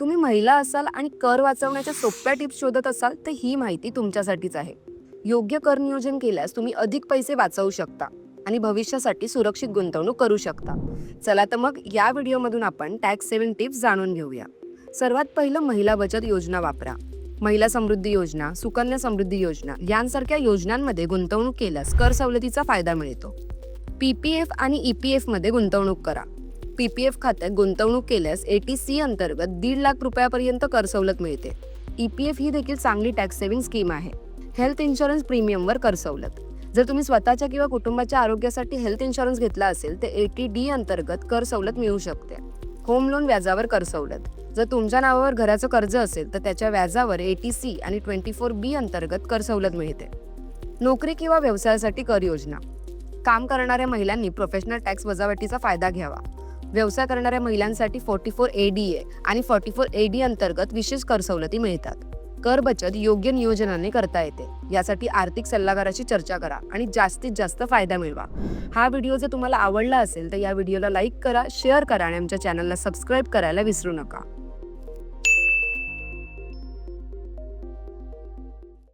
तुम्ही महिला असाल आणि कर वाचवण्याच्या सोप्या टिप्स शोधत असाल तर ही माहिती तुमच्यासाठीच आहे. योग्य कर नियोजन केल्यास तुम्ही अधिक पैसे वाचवू शकता आणि भविष्यासाठी सुरक्षित गुंतवणूक करू शकता. चला तर मग या व्हिडिओमधून आपण टॅक्स सेव्हिंग टिप्स जाणून घेऊया. सर्वात पहिलं महिला बचत योजना वापरा. महिला समृद्धी योजना सुकन्या समृद्धी योजना यांसारख्या योजनांमध्ये गुंतवणूक केल्यास कर सवलतीचा फायदा मिळतो. पी पी एफ आणि ई पी एफमध्ये गुंतवणूक करा. पी पी एफ खात्यात गुंतवणूक केल्यास ए टी सी अंतर्गत दीड लाख रुपयापर्यंत कर सवलत मिळते. ई पी एफ ही देखील चांगली टॅक्स सेव्हिंग स्कीम आहे. हेल्थ इन्शुरन्स प्रीमियमवर कर सवलत. जर तुम्ही स्वतःच्या किंवा कुटुंबाच्या आरोग्यासाठी हेल्थ इन्शुरन्स घेतला असेल तर ए टी डी अंतर्गत कर सवलत मिळू शकते. होम लोन व्याजावर कर सवलत. जर तुमच्या नावावर घराचं कर्ज असेल तर त्याच्या व्याजावर ए टी सी आणि ट्वेंटी फोर बी अंतर्गत कर सवलत मिळते. नोकरी किंवा व्यवसायासाठी कर योजना. काम करणाऱ्या महिलांनी प्रोफेशनल टॅक्स वजावटीचा फायदा घ्यावा. व्यवसाय करणाऱ्या महिलांसाठी forty four A D A आणि फोर्टी फोर ए डी अंतर्गत विशेष कर सवलती मिळतात. कर बचत योग्य नियोजनाने करता येते. यासाठी आर्थिक सल्लागाराची चर्चा करा आणि जास्तीत जास्त फायदा मिळवा. हा व्हिडिओ जर तुम्हाला आवडला असेल तर या व्हिडिओला लाईक करा शेअर करा आणि आमच्या चॅनलला सबस्क्राईब करायला विसरू नका.